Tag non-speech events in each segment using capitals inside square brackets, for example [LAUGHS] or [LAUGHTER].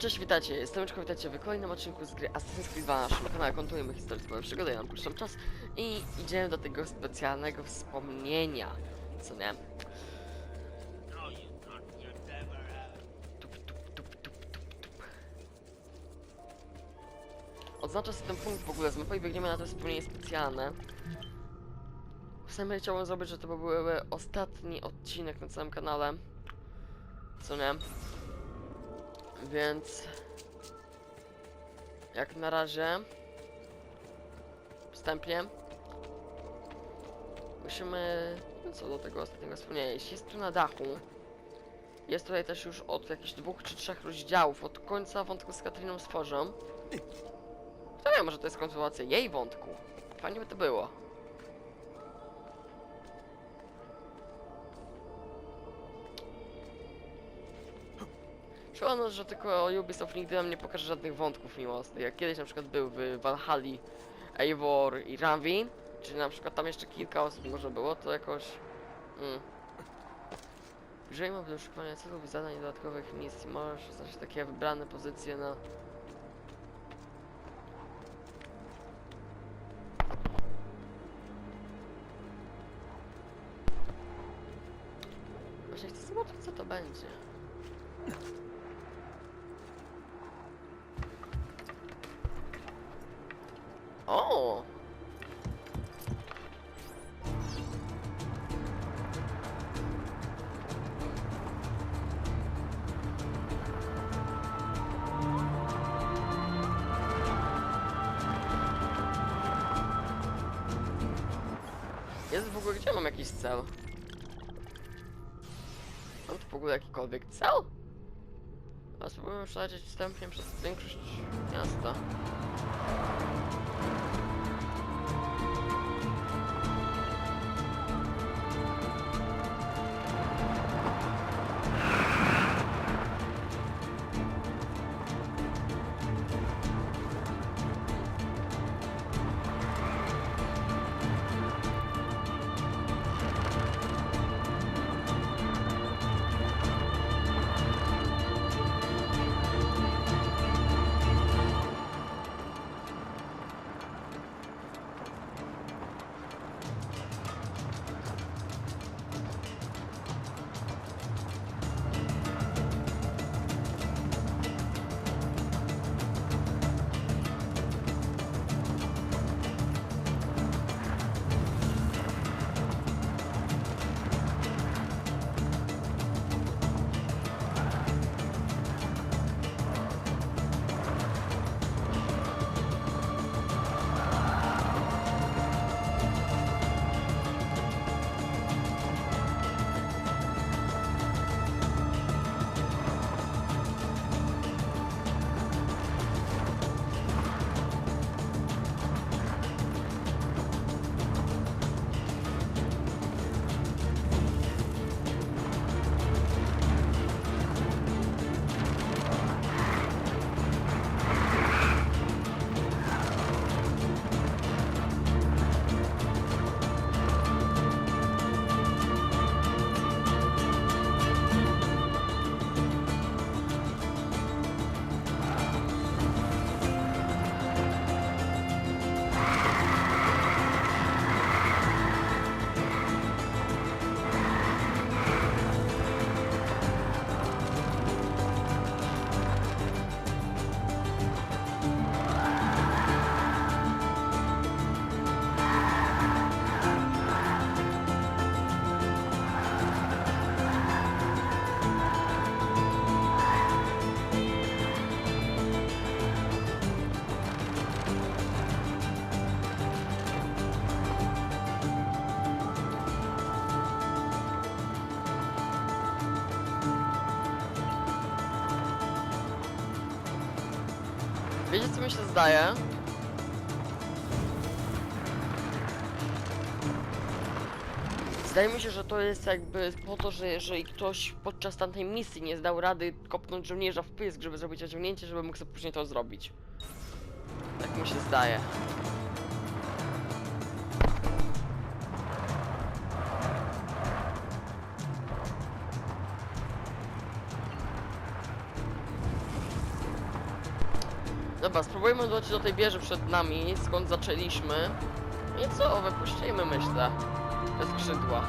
Cześć, witajcie, jestem Eczko, witajcie w kolejnym odcinku z gry Assassin's Creed 2 na naszym kanale. Kontynuujemy historię swojej przygody, ja puszczam czas i idziemy do tego specjalnego wspomnienia, co nie? Tup, tup, sobie ten punkt w ogóle z mapy i biegniemy na to wspomnienie specjalne. Czasami chciałbym zrobić, że to byłby ostatni odcinek na całym kanale, co nie? Więc jak na razie wstępnie musimy no co do tego ostatniego wspomnienia. Jeśli jest tu na dachu, jest tutaj też już od jakichś dwóch czy trzech rozdziałów od końca wątku z Katriną Stworzą. Kto wie, może to jest kontynuacja jej wątku. Fajnie by to było. Szkoda, że tylko Ubisoft nigdy nam nie pokaże żadnych wątków miłosnych, jak kiedyś na przykład był w Valhalla, Eivor i Ravin, czy na przykład tam jeszcze kilka osób może było, to jakoś... Mm. Jeżeli mam wyszukiwania celów i zadań dodatkowych misji, możesz oznaczyć takie wybrane pozycje na... Jest w ogóle, gdzie mam jakiś cel? Mam tu w ogóle jakikolwiek cel? A spróbujemy przelecieć wstępnie przez większość miasta. Mi się zdaje? Zdaje mi się, że to jest jakby po to, że jeżeli ktoś podczas tamtej misji nie zdał rady kopnąć żołnierza w pysk, żeby zrobić osiągnięcie, żeby mógł sobie później to zrobić. Tak mi się zdaje. Dobra, spróbujmy dotrzeć do tej wieży przed nami, skąd zaczęliśmy. I co, wypuścimy myślę. Te skrzydła.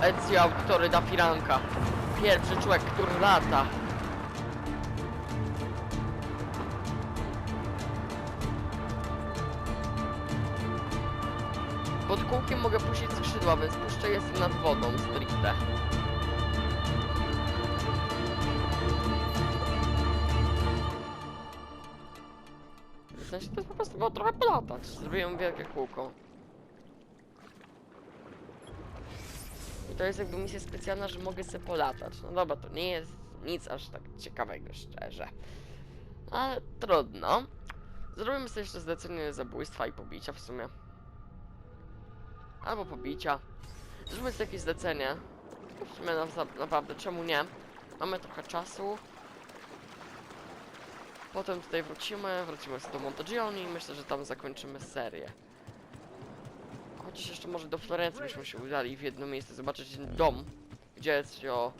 Ezio Autory da Firanka. Pierwszy człowiek, który lata. Sensie to po prostu było trochę platać. Zrobiłem wielkie kółko. I to jest jakby misja specjalna, że mogę sobie polatać. No dobra, to nie jest nic aż tak ciekawego, szczerze. Ale trudno. Zrobimy sobie jeszcze zlecenie zabójstwa i pobicia w sumie. Albo pobicia. Zróbmy sobie jakieś zlecenie. W sumie na, naprawdę, czemu nie? Mamy trochę czasu. Potem tutaj wrócimy, wrócimy sobie do Montagioni i myślę, że tam zakończymy serię. Chociaż jeszcze może do Florencji byśmy się udali w jedno miejsce, zobaczyć ten dom, gdzie Ezio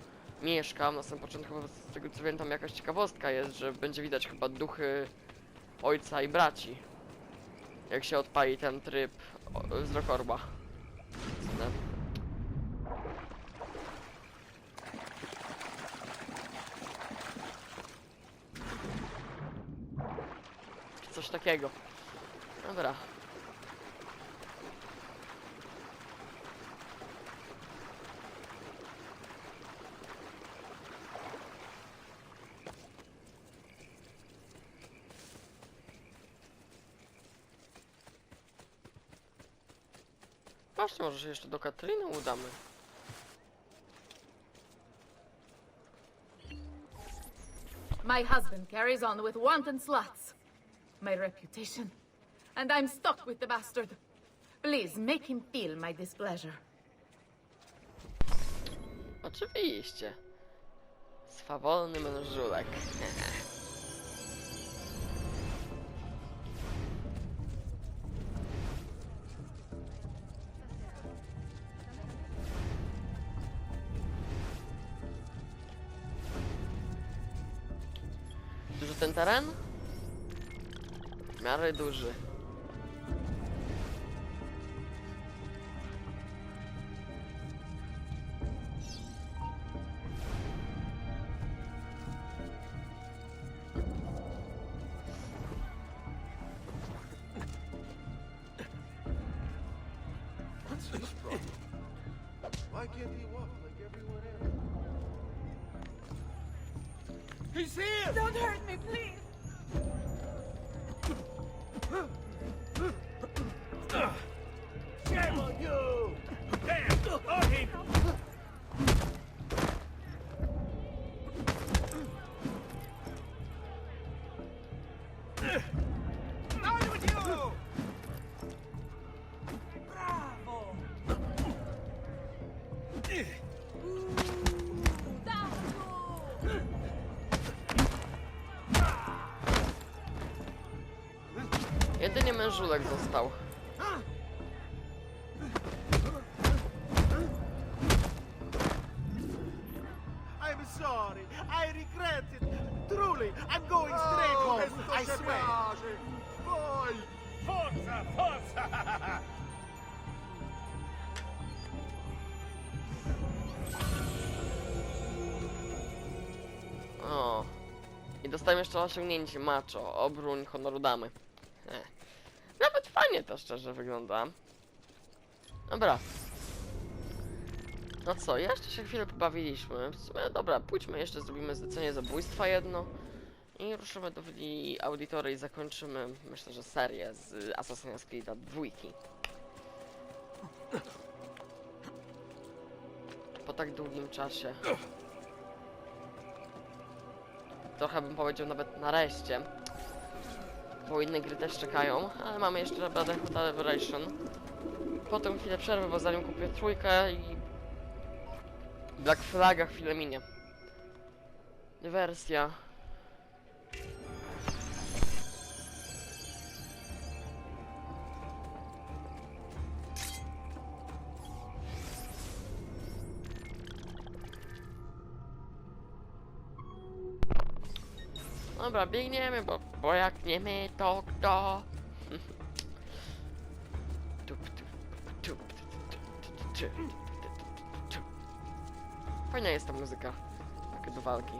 mieszka. Na samym początku, z tego co wiem, tam jakaś ciekawostka jest, że będzie widać chyba duchy ojca i braci. Jak się odpali ten tryb o- wzrok Coś takiego. Dobra. Właśnie, może się jeszcze do Katryny udamy. My husband carries on with wanton sluts. My reputation. And I'm stuck with the bastard. Please make him feel my displeasure. Oczywiście. Swawolny mężulek. [LAUGHS] Duży ten teren? Miarę duży. Jedynie mężulek został. I'm sorry. I regret it. Truly, I'm going straight home. I swear. Boy! Forza! Forza! O. I dostałem jeszcze osiągnięcie macho, obruń honoru damy. Fajnie to szczerze wygląda. Dobra. No co, jeszcze się chwilę pobawiliśmy. W sumie, dobra, pójdźmy jeszcze, zrobimy zlecenie zabójstwa jedno. I ruszymy do willi Auditory i zakończymy, myślę, że serię z Assassin's Creed'a dwójki. Po tak długim czasie. Trochę bym powiedział nawet nareszcie bo inne gry też czekają, ale mamy jeszcze Brother Hotel Revelation. Potem chwilę przerwy, bo zanim kupię trójkę i... Black Flaga chwilę minie. Wersja. Dobra, biegniemy, bo bo jak nie my, to kto? Fajna jest ta muzyka. Tak do walki.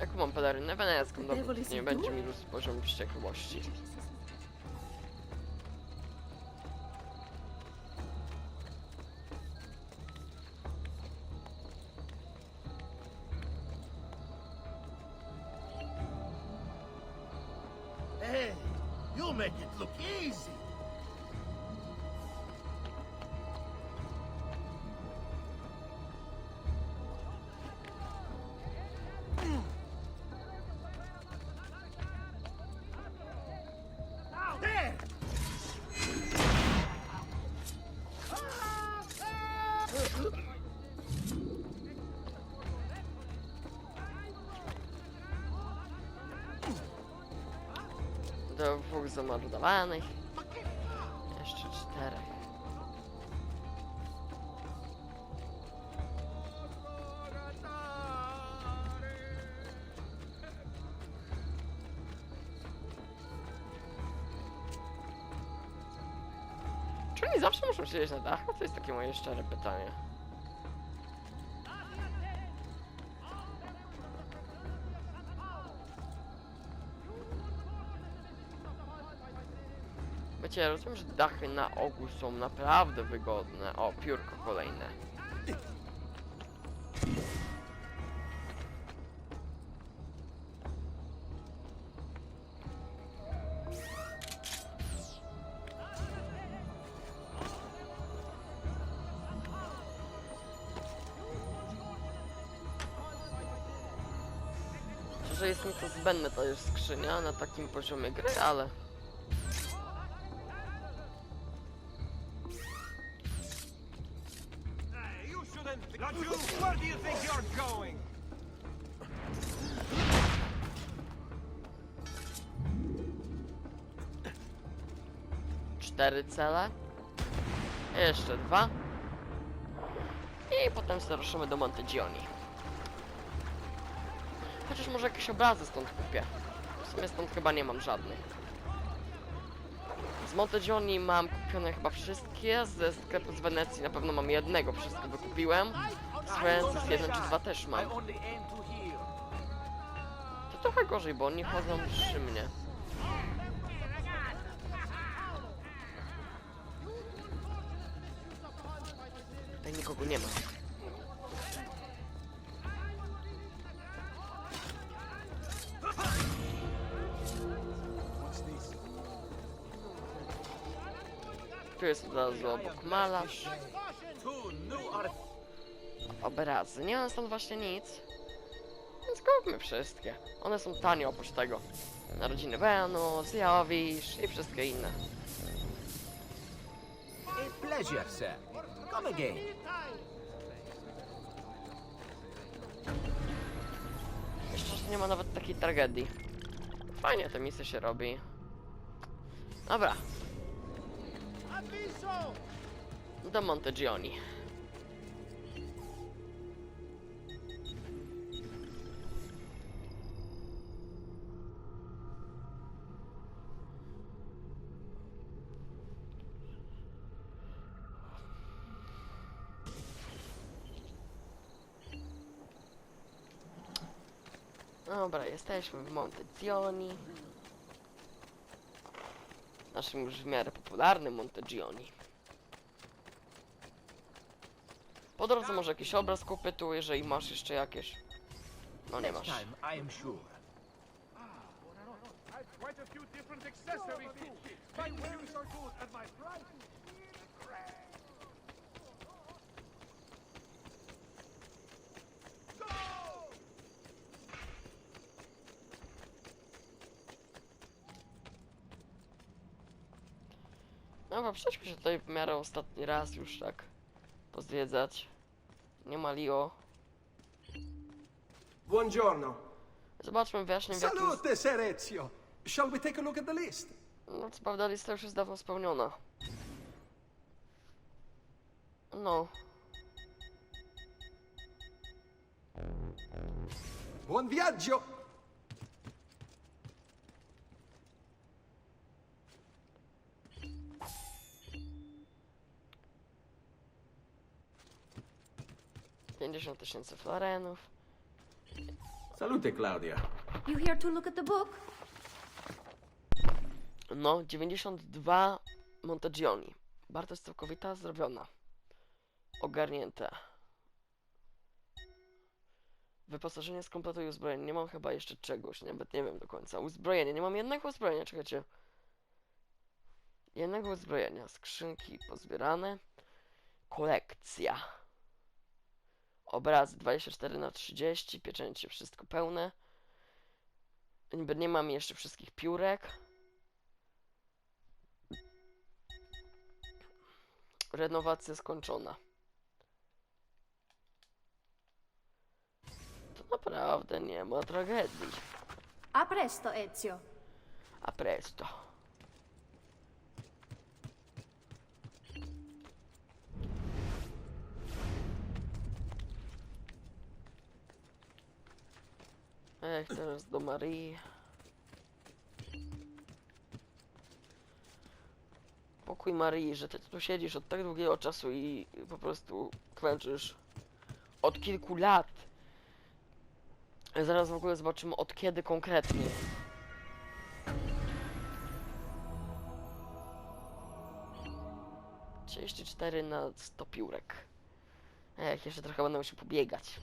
Jaką mam pelerynę? Wenecką, dobra, nie będzie mi rósł poziom wściekłości. You make it look easy. Zamordowanych. Jeszcze czterech. Czy oni zawsze muszą siedzieć na dachu? To jest takie moje szczere pytanie. Wiecie, rozumiem, że dachy na ogół są naprawdę wygodne. O, piórko kolejne. Szczerze jest mi to zbędne, to jest skrzynia na takim poziomie gry, ale... Not you. Where do you think you're going? cztery cele. Jeszcze dwa. I potem sobie ruszymy do Montegioni. Chociaż może jakieś obrazy stąd kupię. W sumie stąd chyba nie mam żadnych. Z Montegioni mam kupione chyba wszystkie, ze sklepu z Wenecji na pewno mam jednego, wszystko wykupiłem. Z Francis jeden czy dwa też mam. To trochę gorzej, bo oni chodzą przy mnie. Tutaj nikogo nie ma. Tu jest od razu obok malarz. Obrazy. Nie mam stąd właśnie nic. Więc kupmy wszystkie. One są tanie oprócz tego. Narodziny Wenus, Jowisz i wszystkie inne. A pleasure, sir. Come again. Jeszcze że nie ma nawet takiej tragedii. Fajnie te misje się robi. Dobra! Do Montegioni. Dobra, jesteśmy w Montegioni. Naszym już w miarę popularnym Montegioni. Po drodze może jakiś obraz kupię tu, jeżeli masz jeszcze jakieś. No nie masz. I've quite a few different accessories. My wares are good and my prices. No bo przejdźmy się tutaj w miarę ostatni raz już tak pozwiedzać. Nie ma Leo. Buongiorno. Zobaczmy właśnie w jakim... Salute, Ser Ezio. Shall we take a look at the list? No co prawda lista już jest dawno spełniona. No, Buon viaggio! Pięćdziesiąt tysięcy florenów. Salute, Claudia. You here to look at the book? No, 92 Montagioni. Wartość całkowita zrobiona. Ogarnięte. Wyposażenie skompletuj uzbrojenie. Nie mam chyba jeszcze czegoś, nawet nie wiem do końca. Uzbrojenie. Nie mam jednego uzbrojenia, czekajcie. Jednego uzbrojenia. Skrzynki pozbierane. Kolekcja. Obrazy 24 na 30 pieczęcie wszystko pełne. Niby nie mam jeszcze wszystkich piórek. Renowacja skończona. To naprawdę nie ma tragedii. A presto, Ezio. A presto. Ech, teraz do Marii. Pokój Marii, że ty tu siedzisz od tak długiego czasu i po prostu klęczysz od kilku lat. Zaraz w ogóle zobaczymy od kiedy konkretnie. Trzydzieści cztery na 100 piórek. Ech, jeszcze trochę będę musiał pobiegać.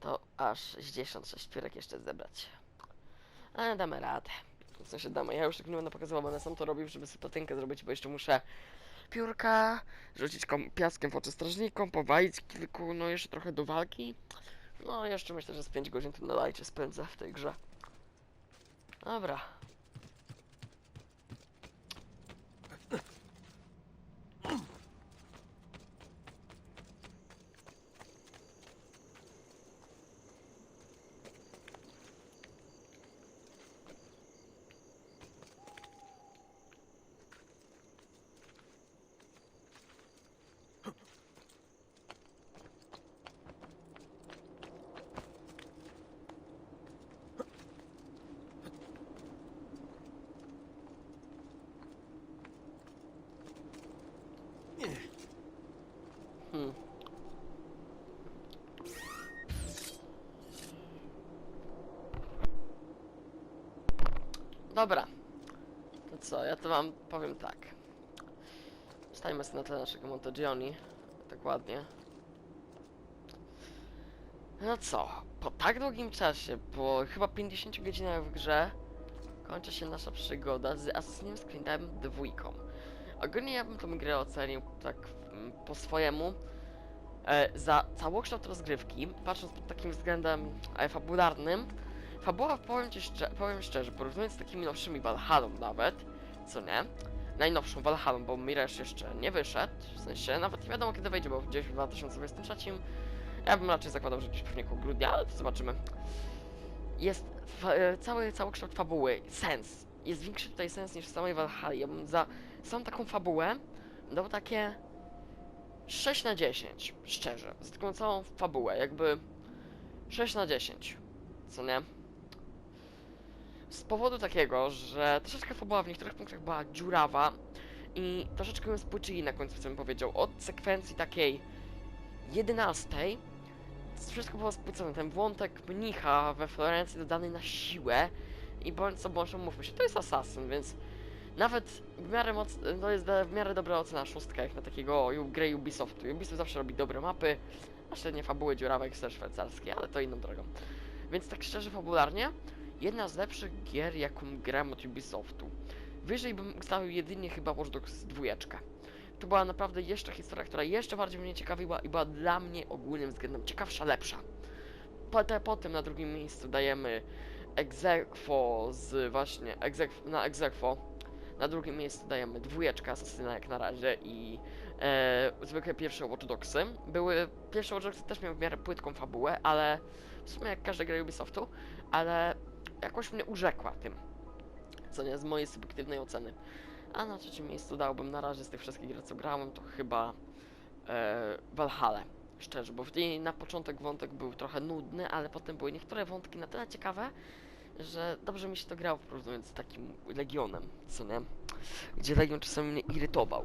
To aż 66 piórek jeszcze zebrać. Ale damy radę. W sensie damy. Ja już tak nie będę pokazywał, będę sam to robił, żeby sobie platynkę zrobić, bo jeszcze muszę piórka, rzucić piaskiem w oczy strażnikom, powalić kilku, no jeszcze trochę do walki. No jeszcze myślę, że z 5 godzin tu na lajcie spędzę w tej grze. Dobra. Hmm. Dobra. To co, ja to wam powiem tak. Stajmy sobie na tle naszego Montagioni. Tak ładnie. No co, po tak długim czasie, po chyba 50 godzinach w grze, kończy się nasza przygoda z Assassin's Creedem dwójką. Ogólnie ja bym tą grę ocenił tak mm, po swojemu. E, za całokształt rozgrywki, patrząc pod takim względem e, fabularnym, fabuła, powiem, ci szczer powiem szczerze, porównując z takimi nowszymi Valhalla nawet, co nie, najnowszą Valhalla, bo Mirage jeszcze nie wyszedł, w sensie nawet nie wiadomo kiedy wejdzie, bo gdzieś w 2023, ja bym raczej zakładał, że gdzieś pewnie koło grudnia, ale to zobaczymy. Jest e, cały całokształt fabuły, sens, jest większy tutaj sens niż w samej Valhalla, ja bym za samą taką fabułę dał takie 6 na 10, szczerze, za taką całą fabułę, jakby 6 na 10, co nie? Z powodu takiego, że troszeczkę fabuła w niektórych punktach była dziurawa i troszeczkę ją spłyczyli na końcu, co bym powiedział, od sekwencji takiej 11 wszystko było spłycone, ten wątek mnicha we Florencji dodany na siłę i bądź co bądź, mówmy się, to jest Assassin, więc nawet w miarę moc, to jest w miarę dobra ocena szóstka, jak na takiego grę Ubisoftu. Ubisoft zawsze robi dobre mapy, a średnie fabuły dziurawe jak ser szwajcarskie, ale to inną drogą. Więc tak szczerze, fabularnie, jedna z lepszych gier, jaką gram od Ubisoftu. Wyżej bym ustawił jedynie chyba Watch Dogs 2. To była naprawdę jeszcze historia, która jeszcze bardziej mnie ciekawiła i była dla mnie ogólnym względem ciekawsza, lepsza. Potem, na drugim miejscu dajemy Exequo z właśnie, exec, na Exequo na drugim miejscu dajemy dwójeczkę Asasyna jak na razie i e, pierwsze Watch Dogsy. Były, pierwsze Watch Dogsy też miały w miarę płytką fabułę, ale w sumie jak każda gra Ubisoftu, ale jakoś mnie urzekła tym. co nie, z mojej subiektywnej oceny. A na trzecim miejscu dałbym na razie z tych wszystkich gier, co grałem, to chyba e, Valhalla. Szczerze, bo w niej na początek wątek był trochę nudny, ale potem były niektóre wątki na tyle ciekawe, że dobrze mi się to grało porównując z takim Legionem, co nie? Gdzie Legion czasami mnie irytował.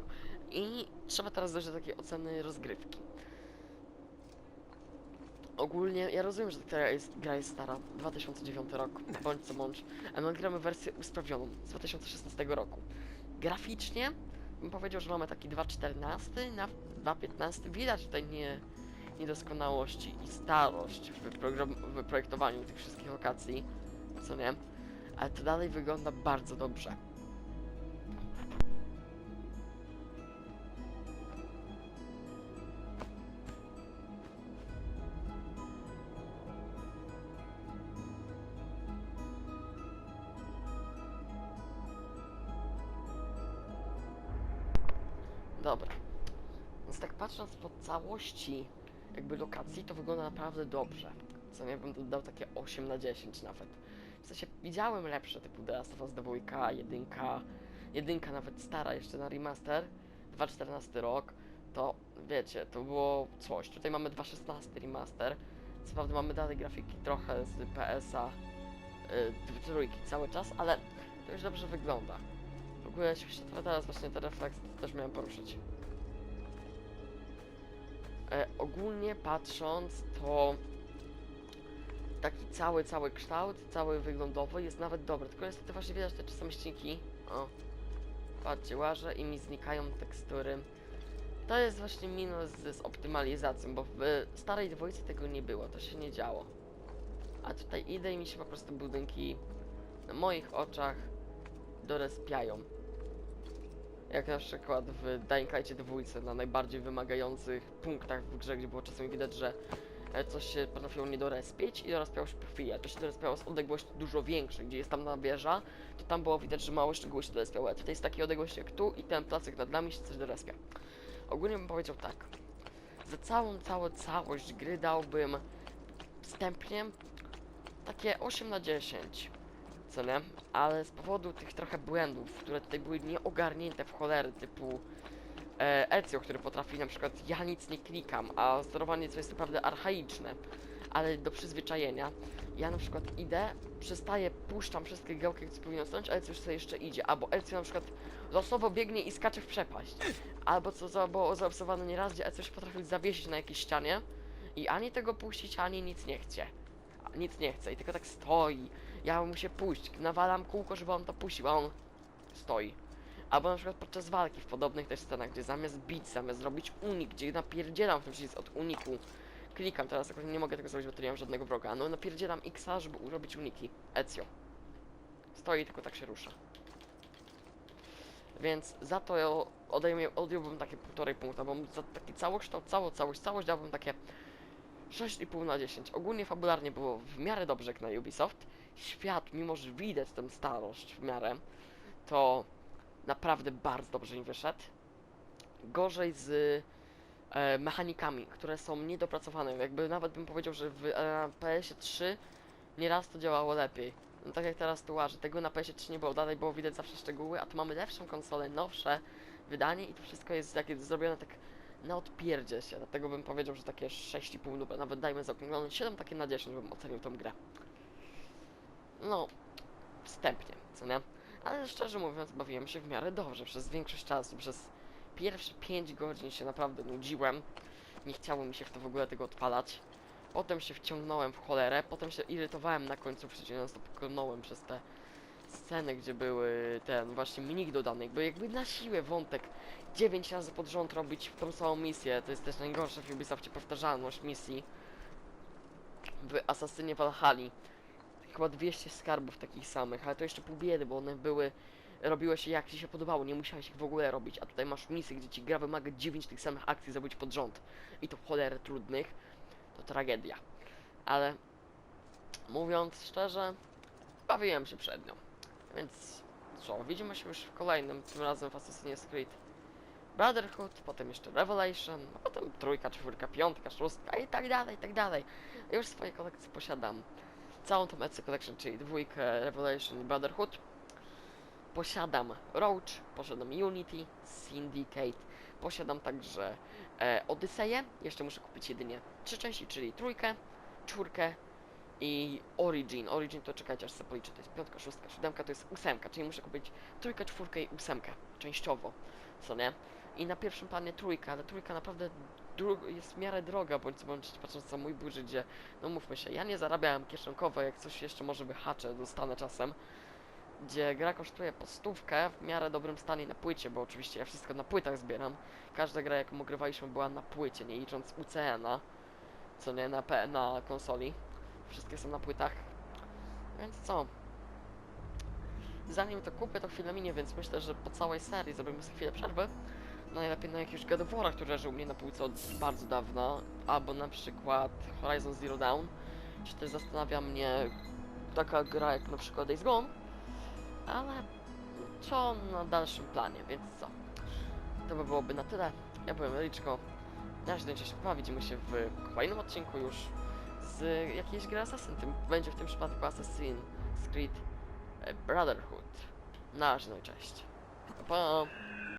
I trzeba teraz dojść do takiej oceny rozgrywki. Ogólnie, ja rozumiem, że ta gra jest, gra jest stara, 2009 rok, bądź co bądź, ale my gramy wersję usprawioną z 2016 roku. Graficznie bym powiedział, że mamy taki 2.14 na 2.15. Widać tutaj nie, niedoskonałości i starość w, w projektowaniu tych wszystkich lokacji, co nie? Ale to dalej wygląda bardzo dobrze. Całości jakby lokacji, to wygląda naprawdę dobrze. Co nie, bym dał takie 8 na 10 nawet. W sensie widziałem lepsze typu The Last of Us 2, 1, jedynka nawet stara jeszcze na remaster, 2.14 rok, to wiecie, to było coś. Tutaj mamy 2.16 remaster. Co prawda mamy dalej grafiki trochę z PS-a, yy, trójki cały czas, ale to już dobrze wygląda. W ogóle świetnie teraz właśnie ten refleks też miałem poruszyć. E, ogólnie patrząc, to taki cały, cały kształt, cały wyglądowy jest nawet dobry, tylko niestety właśnie widać te czasem ścinki. O, patrzcie, łażę i mi znikają tekstury. To jest właśnie minus z, z optymalizacją, bo w starej dwójce tego nie było, to się nie działo. A tutaj idę i mi się po prostu budynki na moich oczach dorespiają. Jak na przykład w Dying Light dwójce na najbardziej wymagających punktach w grze, gdzie było czasami widać, że e, coś się potrafiło nie dorespieć i dorespiało się po chwili, a to się dorespiało z odległości dużo większej, gdzie jest tam na wieża, to tam było widać, że małe szczegóły się dorespiały, a tutaj jest takiej odległości jak tu i ten placek nad nami się coś dorespia. Ogólnie bym powiedział tak, za całą, całą całość gry dałbym wstępnie takie 8 na 10 Ale z powodu tych trochę błędów, które tutaj były nieogarnięte w cholery, typu e, Ezio, który potrafi na przykład ja nic nie klikam, a sterowanie co jest naprawdę archaiczne, ale do przyzwyczajenia. Ja na przykład idę, przestaję, puszczam wszystkie gałki, co powinno stanąć, ale coś sobie jeszcze idzie. Albo Ezio na przykład losowo biegnie i skacze w przepaść. Albo co za, było zaobserwowane nieraz, gdzie Ezio się potrafił zawiesić na jakiejś ścianie i ani tego puścić, ani nic nie chce. Nic nie chce i tylko tak stoi. Ja mu się puść, nawalam kółko, żeby on to puścił, a on stoi. Albo na przykład podczas walki w podobnych też scenach, gdzie zamiast bić, zamiast zrobić unik, gdzie napierdzielam w tym przycisk od uniku, klikam teraz, akurat nie mogę tego zrobić, bo tu nie mam żadnego wroga, no napierdzielam X, żeby urobić uniki. Ezio. Stoi, tylko tak się rusza. Więc za to odejmę, odjąłbym takie półtorej punkta, bo za taki całokształt, całą całość, całość dałbym takie 6,5 na 10. Ogólnie fabularnie było w miarę dobrze jak na Ubisoft. Świat, mimo że widać tę starość w miarę, to naprawdę bardzo dobrze im wyszedł. Gorzej z e, mechanikami, które są niedopracowane. Jakby nawet bym powiedział, że w e, PS3 nieraz to działało lepiej. No tak jak teraz tu łażę, tego na PS3 nie było, dalej było widać zawsze szczegóły, a tu mamy lepszą konsolę, nowsze wydanie i to wszystko jest takie zrobione tak na odpierdzie się, dlatego bym powiedział, że takie 6,5 lub nawet dajmy zaokrąglone 7 takie na 10 bym ocenił tą grę. No, wstępnie, co nie? Ale szczerze mówiąc, bawiłem się w miarę dobrze przez większość czasu, przez pierwsze 5 godzin się naprawdę nudziłem, nie chciało mi się w to w ogóle tego odpalać. Potem się wciągnąłem w cholerę, potem się irytowałem na końcu, przecież non stop klnąłem przez te sceny, gdzie były ten właśnie minik dodany, jakby jakby na siłę wątek 9 razy pod rząd robić tą samą misję, to jest też najgorsze w Ubisoftie powtarzalność misji w Asasynie Valhalla. Chyba 200 skarbów takich samych, ale to jeszcze pół biedy, bo one były, robiły się jak ci się podobało, nie musiałeś ich w ogóle robić, a tutaj masz misję, gdzie ci gra wymaga 9 tych samych akcji zrobić pod rząd i to cholerę trudnych, to tragedia. Ale mówiąc szczerze, bawiłem się przed nią. Więc co, widzimy się już w kolejnym, tym razem w Assassin's Creed Brotherhood, potem jeszcze Revelation, a potem trójka, czwórka, piątka, szóstka i tak dalej, i tak dalej. Już swoje kolekcje posiadam. Całą tą EC Collection, czyli dwójkę, Revelation Brotherhood. posiadam Roach, posiadam Unity, Syndicate, posiadam także e, Odyseję, jeszcze muszę kupić jedynie trzy części, czyli trójkę, czwórkę i Origin. Origin to czekajcie aż sobie policzę, to jest piątka, szóstka, siódemka, to jest ósemka, czyli muszę kupić trójkę, czwórkę i ósemkę, częściowo, co nie? I na pierwszym planie trójka, ale trójka naprawdę jest w miarę droga, bądź bądź patrząc na mój budżet, gdzie, no mówmy się, ja nie zarabiałem kieszonkowo, jak coś jeszcze może wyhaczę, dostanę czasem, gdzie gra kosztuje po stówkę w miarę dobrym stanie na płycie, bo oczywiście ja wszystko na płytach zbieram. Każda gra jaką ogrywaliśmy była na płycie, nie licząc UCN-a, co nie, na, P- na konsoli. Wszystkie są na płytach. Więc co? Zanim to kupię, to chwilę minie, więc myślę, że po całej serii zrobimy sobie chwilę przerwy. Najlepiej na jakiegoś God of War'a, który leży u mnie na półce od bardzo dawna, albo na przykład Horizon Zero Dawn. Czy też zastanawia mnie taka gra jak na przykład Days Gone, ale to na dalszym planie, więc co? To by byłoby na tyle. Ja byłem Liczko. Na razie do pa, widzimy się w kolejnym odcinku już z jakiejś gry Assassin. Tym, będzie w tym przypadku Assassin's Creed Brotherhood. Na razie, no i cześć. Pa.